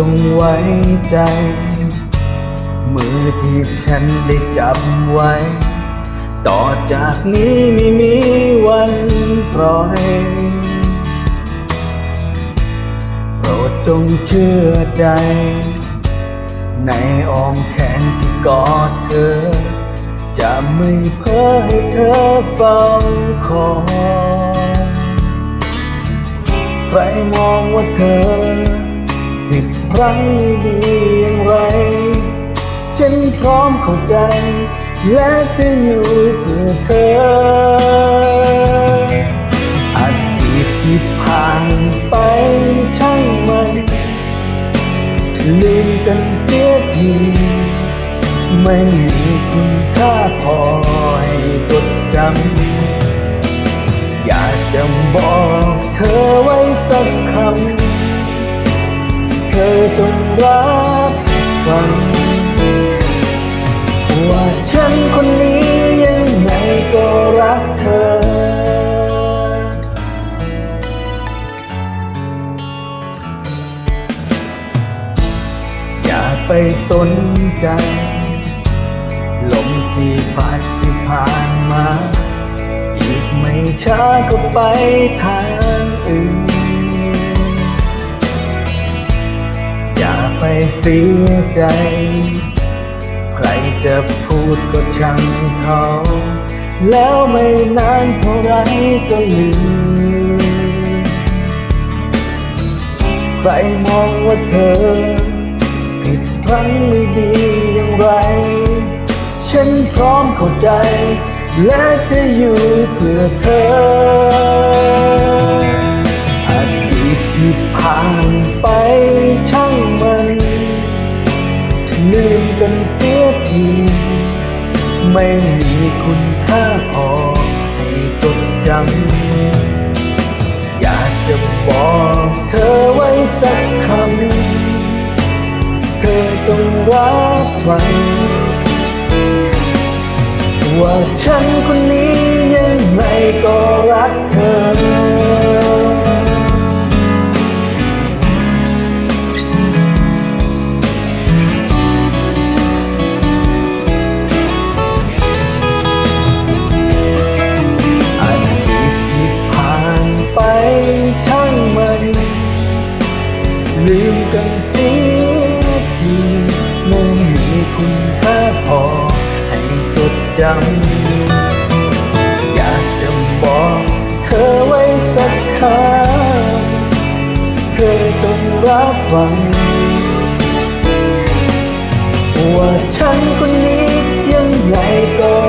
จงไว้ใจ มือที่ฉันได้จับไว้ ต่อจากนี้ไม่มีวันปล่อยโปรดจงเชื่อใจ ในอ้อมแขนที่กอดเธอ จะไม่เพ้อให้เธอเฝ้าคอยใครมองว่าเธอ ครั้งไม่ดีอย่างไร ฉันพร้อมเข้าใจ และจะอยู่เพื่อเธออดีตที่ผ่านไปช่างมัน ลืมกันเสียที ไม่มีคุณค่าพอให้ำเธองรับฟังว่าฉันคนนี้ยังไงก็รักเธออย่าไปสนใจ ลมที่พัดที่ผ่านมา อีกไม่ช้าก็ไปทางอื่น สียใจ ใครจะพูดก็ช่างเขา แล้วไม่นานเท่าไรก็ลืม ใครมองว่าเธอ ผิดพลั้งไม่ดีอย่างไร ฉันพร้อมเข้าใจ และจะอยู่เพื่อเธอ อดีตที่ผ่าน กันเสียที ไม่มีคุณค่าพอให้จดจำอยากจะบอกเธอไว้สักคำ เธอจงรับฟังว่าฉันคนนี้ยังไงก็ ลืมกันเสียทีไม่มีคุณค่าพอให้จดจำ อยากจะบอกเธอไว้สักคำเธอต้องรับฟังว่าฉันคนนี้ยังไงก็